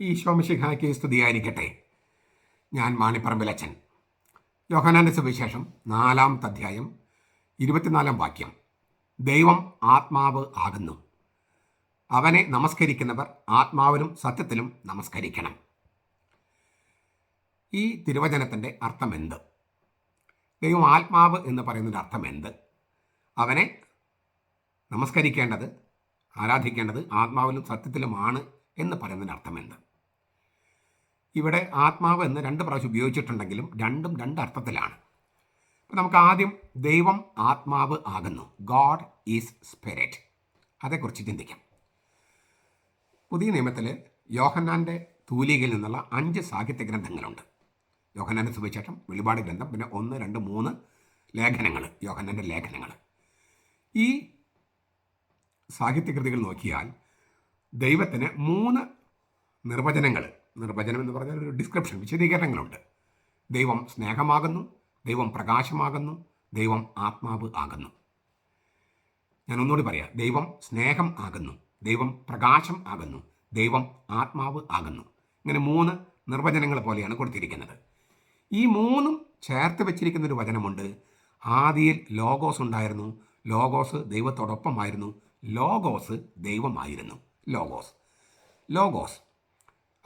ഈശോമിശിഹായ്ക്ക് സ്തുതിയായിരിക്കട്ടെ. ഞാൻ മാണിപ്പറമ്പിലച്ചൻ യോഹനാന്റെ സുവിശേഷം നാലാമത്തെ അധ്യായം ഇരുപത്തിനാലാം വാക്യം. ദൈവം ആത്മാവ് ആകുന്നു. അവനെ നമസ്കരിക്കുന്നവർ ആത്മാവിലും സത്യത്തിലും നമസ്കരിക്കണം. ഈ തിരുവചനത്തിന്റെ അർത്ഥം എന്ത്? ദൈവം ആത്മാവ് എന്ന് പറയുന്നതിന്റെ അർത്ഥം എന്ത്? അവനെ നമസ്കരിക്കേണ്ടത് ആരാധിക്കേണ്ടത് ആത്മാവിലും സത്യത്തിലുമാണ് എന്ന് പറയുന്നതിന് അർത്ഥം എന്ന് ഇവിടെ ആത്മാവ് എന്ന് രണ്ട് പ്രാവശ്യം ഉപയോഗിച്ചിട്ടുണ്ടെങ്കിലും രണ്ടും രണ്ട് അർത്ഥത്തിലാണ്. അപ്പം നമുക്ക് ആദ്യം ദൈവം ആത്മാവ് ആകുന്നു. ഗോഡ് ഈസ് സ്പിരിറ്റ് അതേക്കുറിച്ച് ചിന്തിക്കാം. പുതിയ നിയമത്തിൽ യോഹന്നാന്റെ തൂലികയിൽ നിന്നുള്ള അഞ്ച് സാഹിത്യ ഗ്രന്ഥങ്ങളുണ്ട്. യോഹന്നാന്റെ സുവിശേഷം വെളിപാട് ഗ്രന്ഥം പിന്നെ ഒന്ന് രണ്ട് മൂന്ന് ലേഖനങ്ങൾ യോഹന്നാന്റെ ലേഖനങ്ങൾ ഈ സാഹിത്യകൃതികൾ നോക്കിയാൽ ദൈവത്തിന് മൂന്ന് നിർവചനങ്ങൾ. നിർവചനം എന്ന് പറഞ്ഞാൽ ഒരു ഡിസ്ക്രിപ്ഷൻ വിശദീകരണങ്ങളുണ്ട്. ദൈവം സ്നേഹമാകുന്നു ദൈവം പ്രകാശമാകുന്നു ദൈവം ആത്മാവ് ആകുന്നു. ഞാൻ ഒന്നുകൂടി പറയാം. ദൈവം സ്നേഹം ആകുന്നു ദൈവം പ്രകാശം ആകുന്നു ദൈവം ആത്മാവ് ആകുന്നു. ഇങ്ങനെ മൂന്ന് നിർവചനങ്ങൾ പോലെയാണ് കൊടുത്തിരിക്കുന്നത്. ഈ മൂന്നും ചേർത്ത് വെച്ചിരിക്കുന്ന ഒരു വചനമുണ്ട്. ആദിയിൽ ലോഗോസ് ഉണ്ടായിരുന്നു ലോഗോസ് ദൈവത്തോടൊപ്പമായിരുന്നു ലോഗോസ് ദൈവമായിരുന്നു. ലോഗോസ് ലോഗോസ്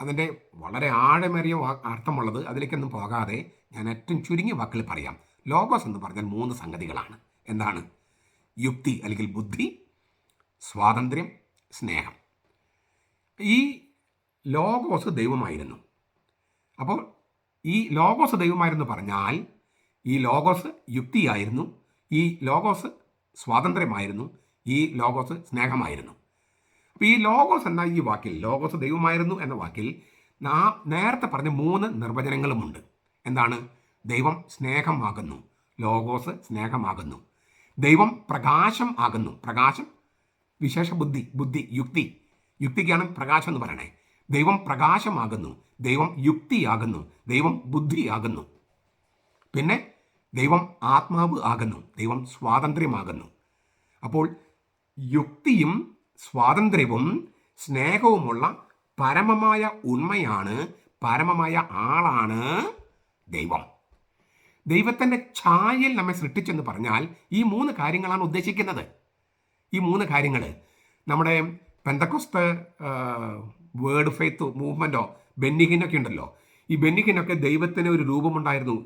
അതിന്റെ വളരെ ആഴമേറിയ അർത്ഥമുള്ളത് അതിലേക്കൊന്നും പോകാതെ ഞാൻ ഏറ്റവും ചുരുങ്ങിയ വാക്കിൽ പറയാം. ലോഗോസ് എന്ന് പറഞ്ഞാൽ മൂന്ന് സംഗതികളാണ്. എന്താണ്? യുക്തി അല്ലെങ്കിൽ ബുദ്ധി സ്വാതന്ത്ര്യം സ്നേഹം. ഈ ലോഗോസ് ദൈവമായിരുന്നു. അപ്പോൾ ഈ ലോഗോസ് ദൈവമായിരുന്നു പറഞ്ഞാൽ ഈ ലോഗോസ് യുക്തിയായിരുന്നു ഈ ലോഗോസ് സ്വാതന്ത്ര്യമായിരുന്നു ഈ ലോഗോസ് സ്നേഹമായിരുന്നു. ഈ ലോഗോസ് എന്ന ഈ വാക്കിൽ? ലോഗോസ് ദൈവമായിരുന്നു എന്ന വാക്കിൽ നാ നേരത്തെ പറഞ്ഞ മൂന്ന് നിർവചനങ്ങളുമുണ്ട്. എന്താണ്? ദൈവം സ്നേഹമാകുന്നു. ലോഗോസ് സ്നേഹമാകുന്നു. ദൈവം പ്രകാശം ആകുന്നു. പ്രകാശം വിശേഷ ബുദ്ധി ബുദ്ധി യുക്തി. യുക്തിക്കാണ് പ്രകാശം എന്ന് പറയണേ. ദൈവം പ്രകാശമാകുന്നു. ദൈവം യുക്തിയാകുന്നു. ദൈവം ബുദ്ധിയാകുന്നു. പിന്നെ ദൈവം ആത്മാവ് ആകുന്നു. ദൈവം സ്വാതന്ത്ര്യമാകുന്നു. അപ്പോൾ യുക്തിയും സ്വാതന്ത്ര്യവും സ്നേഹവുമുള്ള പരമമായ ഉണ്മയാണ് പരമമായ ആളാണ് ദൈവം. ദൈവത്തിന്റെ ഛായയിൽ നമ്മെ സൃഷ്ടിച്ചെന്ന് പറഞ്ഞാൽ ഈ മൂന്ന് കാര്യങ്ങളാണ് ഉദ്ദേശിക്കുന്നത്. ഈ മൂന്ന് കാര്യങ്ങൾ നമ്മുടെ പെന്തക്കോസ്ത് വേർഡ് ഫെയ്ത്ത് മൂവ്മെന്റോ ബെന്നിഹിനൊക്കെ ഉണ്ടല്ലോ. ഈ ബെന്നിഹിനൊക്കെ ദൈവത്തിന് ഒരു രൂപമുണ്ടായിരുന്നു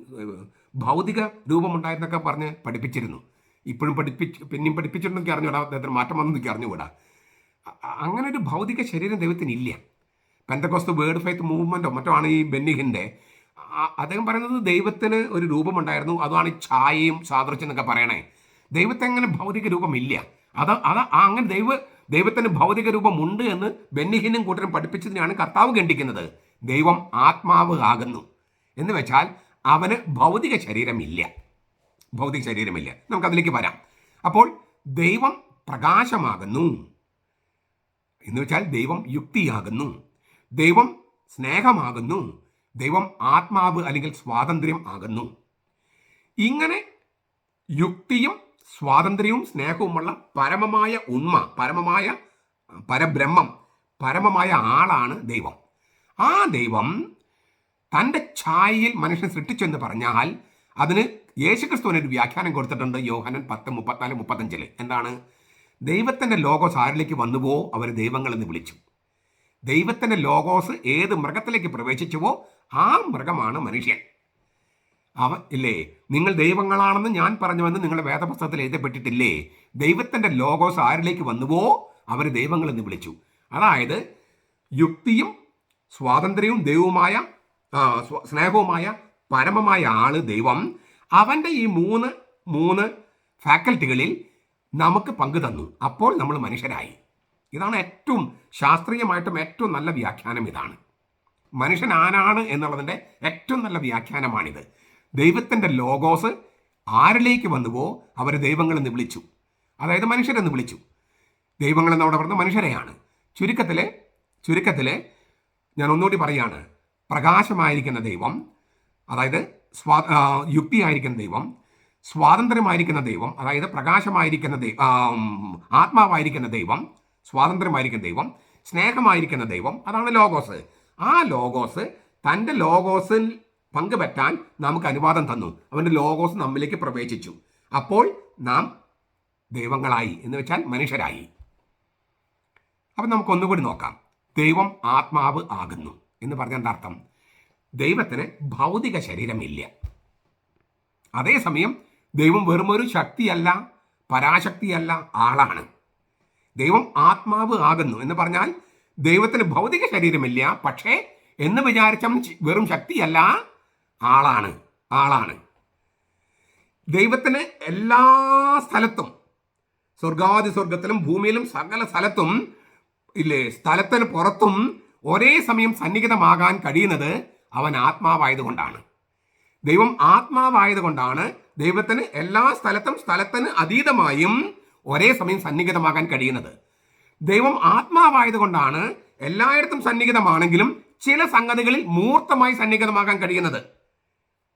ഭൗതിക രൂപമുണ്ടായിരുന്നൊക്കെ പറഞ്ഞ് പഠിപ്പിച്ചിരുന്നു. ഇപ്പോഴും പഠിപ്പിച്ച് പിന്നെയും പഠിപ്പിച്ചിട്ടുണ്ടെങ്കിൽ അറിഞ്ഞുകൂടാ അദ്ദേഹത്തിന് മാറ്റം വന്നെങ്കിൽ അറിഞ്ഞുകൂടാ. അങ്ങനെ ഒരു ഭൗതിക ശരീരം ദൈവത്തിന് ഇല്ല പെന്തക്കോസ്ത് വേർഡ് ഫൈത്ത് മൂവ്മെന്റോ മറ്റോ ആണ് ഈ ബെന്നിഹിന്റെ അദ്ദേഹം പറയുന്നത് ദൈവത്തിന് ഒരു രൂപമുണ്ടായിരുന്നു. അതാണ് ഈ ഛായയും സാദൃശ്യം എന്നൊക്കെ പറയണേ. ദൈവത്തെ അങ്ങനെ ഭൗതിക രൂപമില്ല. അത് അത് അങ്ങനെ ദൈവ ദൈവത്തിന് ഭൗതിക രൂപമുണ്ട് എന്ന് ബെന്നിഹിനും കൂട്ടരും പഠിപ്പിച്ചതിനാണ് കർത്താവ് ഖണ്ഡിക്കുന്നത്. ദൈവം ആത്മാവ് ആകുന്നു. എന്ന് വെച്ചാൽ അവന് ഭൗതിക ശരീരമില്ല. ഭൗതിക ശരീരമില്ല. നമുക്കതിലേക്ക് വരാം. അപ്പോൾ ദൈവം പ്രകാശമാകുന്നു. എന്ന് വെച്ചാൽ ദൈവം യുക്തിയാകുന്നു. ദൈവം സ്നേഹമാകുന്നു. ദൈവം ആത്മാവ് അല്ലെങ്കിൽ സ്വാതന്ത്ര്യം ആകുന്നു. ഇങ്ങനെ യുക്തിയും സ്വാതന്ത്ര്യവും സ്നേഹവുമുള്ള പരമമായ ഉണ്മ പരമമായ പരബ്രഹ്മം പരമമായ ആളാണ് ദൈവം. ആ ദൈവം തന്റെ ഛായയിൽ മനുഷ്യനെ സൃഷ്ടിച്ചെന്ന് പറഞ്ഞാൽ അതിന് യേശുക്രിസ്തുവിനൊരു വ്യാഖ്യാനം കൊടുത്തിട്ടുണ്ട് യോഹനൻ പത്ത് മുപ്പത്തിനാല് മുപ്പത്തഞ്ചിൽ എന്താണ്? ദൈവത്തിന്റെ ലോഗോസ് ആരിലേക്ക് വന്നുവോ അവർ ദൈവങ്ങളെന്ന് വിളിച്ചു. ദൈവത്തിന്റെ ലോഗോസ് ഏത് മൃഗത്തിലേക്ക് പ്രവേശിച്ചുവോ ആ മൃഗമാണ് മനുഷ്യൻ. അവ ഇല്ലേ? നിങ്ങൾ ദൈവങ്ങളാണെന്ന് ഞാൻ പറഞ്ഞുവെന്ന് നിങ്ങളുടെ വേദപുസ്തകത്തിൽ എഴുതപ്പെട്ടിട്ടില്ലേ? ദൈവത്തിന്റെ ലോഗോസ് ആരിലേക്ക് വന്നുവോ അവർ ദൈവങ്ങളെന്ന് വിളിച്ചു. അതായത് യുക്തിയും സ്വാതന്ത്ര്യവും ദൈവവുമായ സ്നേഹവുമായ പരമമായ ആൾ ദൈവം. അവന്റെ ഈ മൂന്ന് മൂന്ന് ഫാക്കൽറ്റികളിൽ നമുക്ക് പങ്കു തന്നു. അപ്പോൾ നമ്മൾ മനുഷ്യരായി. ഇതാണ് ഏറ്റവും ശാസ്ത്രീയമായിട്ടും ഏറ്റവും നല്ല വ്യാഖ്യാനം ഇതാണ്. മനുഷ്യൻ ആനാണ് എന്നുള്ളതിന്റെ ഏറ്റവും നല്ല വ്യാഖ്യാനമാണിത്. ദൈവത്തിന്റെ ലോഗോസ് ആരിലേക്ക് വന്നുവോ അവർ ദൈവങ്ങളെന്ന് വിളിച്ചു. അതായത് മനുഷ്യരെന്ന് വിളിച്ചു. ദൈവങ്ങളെന്ന് അവിടെ പറഞ്ഞ മനുഷ്യരെയാണ്. ചുരുക്കത്തിൽ ചുരുക്കത്തിൽ ഞാൻ ഒന്നുകൂടി പറയാണ്. പ്രകാശമായിരിക്കുന്ന ദൈവം അതായത് സ്വാ യുക്തിയായിരിക്കുന്ന ദൈവം സ്വാതന്ത്ര്യമായിരിക്കുന്ന ദൈവം അതായത് പ്രകാശമായിരിക്കുന്ന ദൈവം ആത്മാവായിരിക്കുന്ന ദൈവം സ്വാതന്ത്ര്യമായിരിക്കുന്ന ദൈവം സ്നേഹമായിരിക്കുന്ന ദൈവം അതാണ് ലോഗോസ്. ആ ലോഗോസ് തന്റെ ലോഗോസിൽ പങ്കുപറ്റാൻ നമുക്ക് അനുവാദം തന്നു. അവന്റെ ലോഗോസ് നമ്മിലേക്ക് പ്രവേശിച്ചു. അപ്പോൾ നാം ദൈവങ്ങളായി എന്ന് വെച്ചാൽ മനുഷ്യരായി. അപ്പം നമുക്ക് ഒന്നുകൂടി നോക്കാം. ദൈവം ആത്മാവ് ആകുന്നു എന്ന് പറഞ്ഞ എന്താ അർത്ഥം? ദൈവത്തിന് ഭൗതിക ശരീരമില്ല. അതേസമയം ദൈവം വെറും ഒരു ശക്തിയല്ല പരാശക്തിയല്ല ആളാണ്. ദൈവം ആത്മാവ് ആകുന്നു എന്ന് പറഞ്ഞാൽ ദൈവത്തിന് ഭൗതിക ശരീരമില്ല പക്ഷേ എന്ന് വിചാരിച്ച വെറും ശക്തിയല്ല ആളാണ് ആളാണ്. ദൈവത്തിന് എല്ലാ സ്ഥലത്തും സ്വർഗാദി സ്വർഗത്തിലും ഭൂമിയിലും സകല സ്ഥലത്തും ഇല്ലേ സ്ഥലത്തിന് പുറത്തും ഒരേ സമയം സന്നിഹിതമാകാൻ കഴിയുന്നത് അവൻ ആത്മാവായതുകൊണ്ടാണ്. ദൈവം ആത്മാവായതുകൊണ്ടാണ് ദൈവത്തിന് എല്ലാ സ്ഥലത്തും സ്ഥലത്തിന് അതീതമായും ഒരേ സമയം സന്നിഹിതമാകാൻ കഴിയുന്നത്. ദൈവം ആത്മാവായതുകൊണ്ടാണ് എല്ലായിടത്തും സന്നിഹിതമാണെങ്കിലും ചില സംഗതികളിൽ മൂർത്തമായി സന്നിഹിതമാകാൻ കഴിയുന്നത്.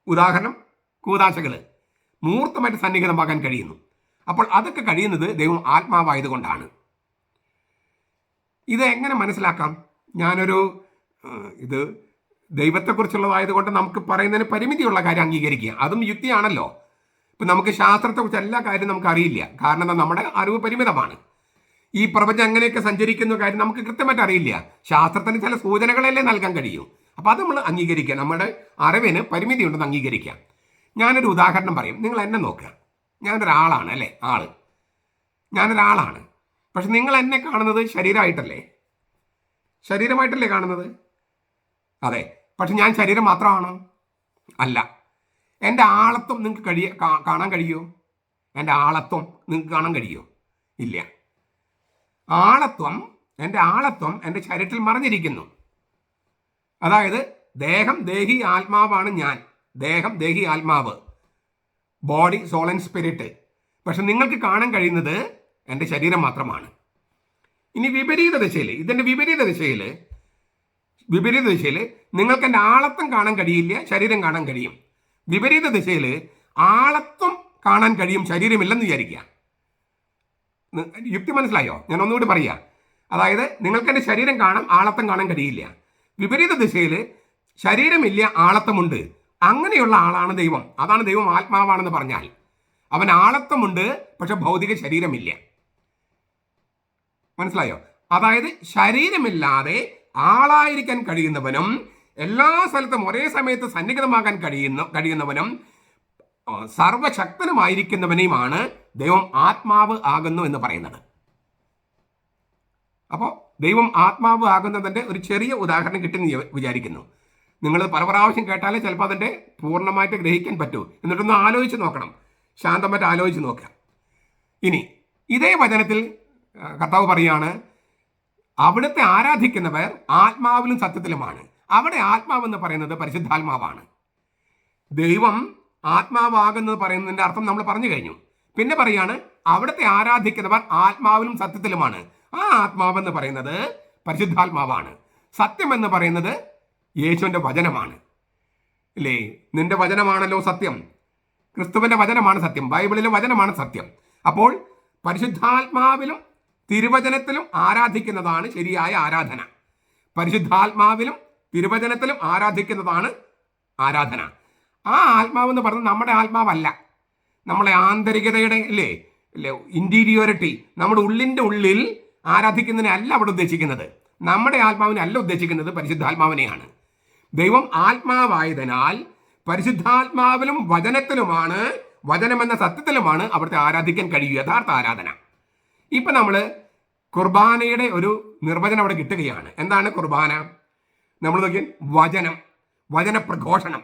ഉദാഹരണം കൂതാശകൾ മൂർത്തമായിട്ട് സന്നിഹിതമാകാൻ കഴിയുന്നു. അപ്പോൾ അതൊക്കെ കഴിയുന്നത് ദൈവം ആത്മാവായതുകൊണ്ടാണ്. ഇത് എങ്ങനെ മനസ്സിലാക്കാം? ഞാനൊരു ഇത് ദൈവത്തെക്കുറിച്ചുള്ളതായതുകൊണ്ട് നമുക്ക് പറയുന്നതിന് പരിമിതിയുള്ള കാര്യം അംഗീകരിക്കുക. അതും യുക്തിയാണല്ലോ. ഇപ്പം നമുക്ക് ശാസ്ത്രത്തെക്കുറിച്ച് എല്ലാ കാര്യവും നമുക്ക് അറിയില്ല കാരണം എന്താ? നമ്മുടെ അറിവ് പരിമിതമാണ്. ഈ പ്രപഞ്ചം എങ്ങനെയൊക്കെ സഞ്ചരിക്കുന്ന കാര്യം നമുക്ക് കൃത്യമായിട്ട് അറിയില്ല. ശാസ്ത്രത്തിന് ചില സൂചനകളല്ലേ നൽകാൻ കഴിയൂ. അപ്പോൾ അത് നമ്മൾ അംഗീകരിക്കുക. നമ്മുടെ അറിവിന് പരിമിതി ഉണ്ടെന്ന് അംഗീകരിക്കാം ഞാനൊരു ഉദാഹരണം പറയും. നിങ്ങൾ എന്നെ നോക്കുക. ഞാനൊരാളാണ് അല്ലേ? ആൾ. ഞാനൊരാളാണ്. പക്ഷെ നിങ്ങൾ എന്നെ കാണുന്നത് ശരീരമായിട്ടല്ലേ? ശരീരമായിട്ടല്ലേ കാണുന്നത്? അതെ. പക്ഷെ ഞാൻ ശരീരം മാത്രമാണോ? അല്ല. എന്റെ ആളത്വം നിങ്ങൾക്ക് കഴിയ കാണാൻ കഴിയുമോ എന്റെ ആളത്വം നിങ്ങൾക്ക് കാണാൻ കഴിയുമോ ഇല്ല. ആളത്വം എന്റെ ആളത്വം എന്റെ ശരീരത്തിൽ മറഞ്ഞിരിക്കുന്നു. അതായത് ദേഹം ദേഹി ആത്മാവാണ് ഞാൻ. ദേഹം ദേഹി ആത്മാവ്. Body soul and spirit. പക്ഷെ നിങ്ങൾക്ക് കാണാൻ കഴിയുന്നത് എന്റെ ശരീരം മാത്രമാണ്. ഇനി വിപരീത ദിശയിൽ ഇതിന്റെ വിപരീത ദിശയിൽ വിപരീത ദിശയിൽ നിങ്ങൾക്ക് എന്റെ ആളത്വം കാണാൻ കഴിയില്ല ശരീരം കാണാൻ കഴിയും. വിപരീത ദിശയിൽ ആളത്വം കാണാൻ കഴിയും ശരീരമില്ലെന്ന് വിചാരിക്കുക. യുക്തി മനസ്സിലായോ? ഞാൻ ഒന്നുകൂടി പറയുക അതായത് നിങ്ങൾക്ക് എന്റെ ശരീരം കാണാം ആളത്വം കാണാൻ കഴിയില്ല. വിപരീത ദിശയിൽ ശരീരമില്ല ആളത്വമുണ്ട് അങ്ങനെയുള്ള ആളാണ് ദൈവം. അതാണ് ദൈവം ആത്മാവാണെന്ന് പറഞ്ഞാൽ. അവൻ ആളത്വമുണ്ട് പക്ഷെ ഭൗതിക ശരീരമില്ല. മനസ്സിലായോ? അതായത് ശരീരമില്ലാതെ ആളായിരിക്കാൻ കഴിയുന്നവനും എല്ലാ സ്ഥലത്തും ഒരേ സമയത്ത് സന്നിഹിതമാകാൻ കഴിയുന്ന കഴിയുന്നവനും സർവശക്തനുമായിരിക്കുന്നവനെയുമാണ് ദൈവം ആത്മാവ് ആകുന്നു എന്ന് പറയുന്നത്. അപ്പോൾ ദൈവം ആത്മാവ് ആകുന്നതിന്റെ ഒരു ചെറിയ ഉദാഹരണം ഞാൻ വിചാരിക്കുന്നു. നിങ്ങൾ പല പ്രാവശ്യം കേട്ടാലേ ചിലപ്പോൾ അതിന്റെ പൂർണമായിട്ട് ഗ്രഹിക്കാൻ പറ്റൂ. എന്നിട്ടൊന്ന് ആലോചിച്ച് നോക്കണം. ശാന്തമായിട്ട് ആലോചിച്ച് നോക്കുക. ഇനി ഇതേ വചനത്തിൽ കർത്താവ് പറയാണ് അവിടുത്തെ ആരാധിക്കുന്നവർ ആത്മാവിലും സത്യത്തിലുമാണ്. അവിടെ ആത്മാവെന്ന് പറയുന്നത് പരിശുദ്ധാത്മാവാണ്. ദൈവം ആത്മാവാകുന്നത് പറയുന്നതിന്റെ അർത്ഥം നമ്മൾ പറഞ്ഞു കഴിഞ്ഞു. പിന്നെ പറയാണ് അവിടുത്തെ ആരാധിക്കുന്നവർ ആത്മാവിലും സത്യത്തിലുമാണ്. ആ ആത്മാവെന്ന് പറയുന്നത് പരിശുദ്ധാത്മാവാണ്. സത്യം എന്ന് പറയുന്നത് യേശുവിന്റെ വചനമാണ്. അല്ലേ നിന്റെ വചനമാണല്ലോ സത്യം. ക്രിസ്തുവിന്റെ വചനമാണ് സത്യം. ബൈബിളിലെ വചനമാണ് സത്യം. അപ്പോൾ പരിശുദ്ധാത്മാവിലും തിരുവചനത്തിലും ആരാധിക്കുന്നതാണ് ശരിയായ ആരാധന. പരിശുദ്ധാത്മാവിലും തിരുവചനത്തിലും ആരാധിക്കുന്നതാണ് ആരാധന. ആ ആത്മാവെന്ന് പറഞ്ഞാൽ നമ്മുടെ ആത്മാവല്ല. നമ്മളെ ആന്തരികതയുടെ അല്ലേ അല്ലേ ഇന്റീരിയോറിറ്റി നമ്മുടെ ഉള്ളിന്റെ ഉള്ളിൽ ആരാധിക്കുന്നതിനെ അല്ല അവിടെ ഉദ്ദേശിക്കുന്നത്. നമ്മുടെ ആത്മാവിനെ അല്ല ഉദ്ദേശിക്കുന്നത് പരിശുദ്ധാത്മാവിനെയാണ്. ദൈവം ആത്മാവായതിനാൽ പരിശുദ്ധാത്മാവിലും വചനത്തിലുമാണ് വചനമെന്ന സത്യത്തിലുമാണ് അവിടുത്തെ ആരാധിക്കാൻ കഴിയൂ യഥാർത്ഥ ആരാധന. ഇപ്പം നമ്മൾ കുർബാനയുടെ ഒരു നിർവചനം അവിടെ കിട്ടുകയാണ്. എന്താണ് കുർബാന? നമ്മൾ നോക്കിയാൽ വചനം വചനപ്രഘോഷണം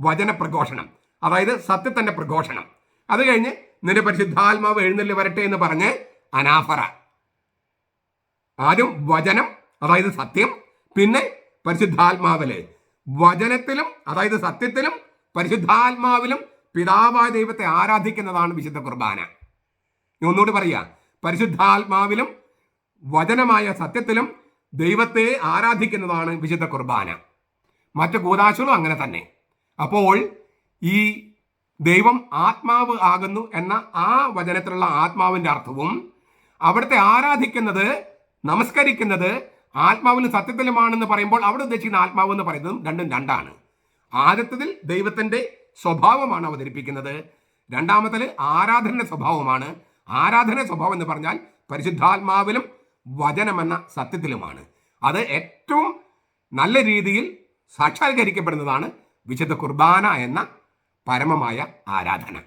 വചനപ്രഘോഷണം. അതായത് സത്യത്തിന്റെ പ്രഘോഷണം. അത് കഴിഞ്ഞ് നിന്റെ പരിശുദ്ധാത്മാവ് എഴുന്നള്ളി വരട്ടെ എന്ന് പറഞ്ഞ് അനാഫറ. ആദ്യം വചനം അതായത് സത്യം പിന്നെ പരിശുദ്ധാത്മാവിൽ. വചനത്തിലും അതായത് സത്യത്തിലും പരിശുദ്ധാത്മാവിലും പിതാവായ ദൈവത്തെ ആരാധിക്കുന്നതാണ് വിശുദ്ധ കുർബാന. ഒന്നുകൂടി പറയാ പരിശുദ്ധാത്മാവിലും വചനമായ സത്യത്തിലും ദൈവത്തെ ആരാധിക്കുന്നതാണ് വിശുദ്ധ കുർബാന. മറ്റു കൂതാശകളും അങ്ങനെ തന്നെ. അപ്പോൾ ഈ ദൈവം ആത്മാവ് ആകുന്നു എന്ന ആ വചനത്തിലുള്ള ആത്മാവിന്റെ അർത്ഥവും അവിടുത്തെ ആരാധിക്കുന്നത് നമസ്കരിക്കുന്നത് ആത്മാവിലും സത്യത്തിലുമാണെന്ന് പറയുമ്പോൾ അവിടെ ഉദ്ദേശിക്കുന്ന ആത്മാവ് എന്ന് പറയുന്നതും രണ്ടും രണ്ടാണ്. ആദ്യത്തതിൽ ദൈവത്തിന്റെ സ്വഭാവമാണ് അവതരിപ്പിക്കുന്നത്. രണ്ടാമത്തിൽ ആരാധന സ്വഭാവമാണ്. ആരാധന സ്വഭാവം എന്ന് പറഞ്ഞാൽ പരിശുദ്ധാത്മാവിലും വചനമെന്ന സത്യത്തിലുമാണ്. അത് ഏറ്റവും നല്ല രീതിയിൽ സാക്ഷാത്കരിക്കപ്പെടുന്നതാണ് വിശുദ്ധ കുർബാന എന്ന പരമമായ ആരാധന.